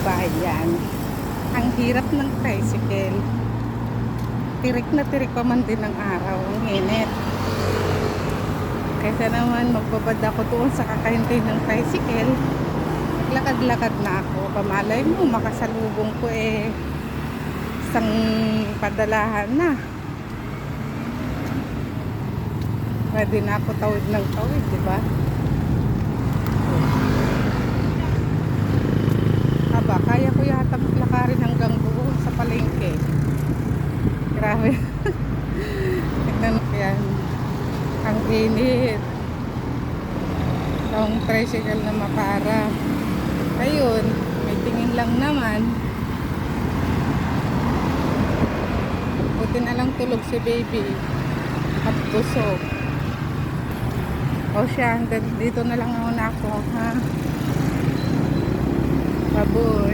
kababayan. Ang hirap ng tricycle. Tirik na tirik pa man din ng araw. Ang init. Kaysa naman magbabad ako doon sa kakahintay ng tricycle. Lakad-lakad na ako. Pamalay mo, makasalubong ko eh isang padalahan na. Pwede na ako tawid ng tawid, di ba? Grabe. Tignan mo yan. Ang init. Ang tricycle na mapara. Ayun, may tingin lang naman. Buti na lang tulog si baby. At busog. O siya, dito na lang ako, ha? Baboy.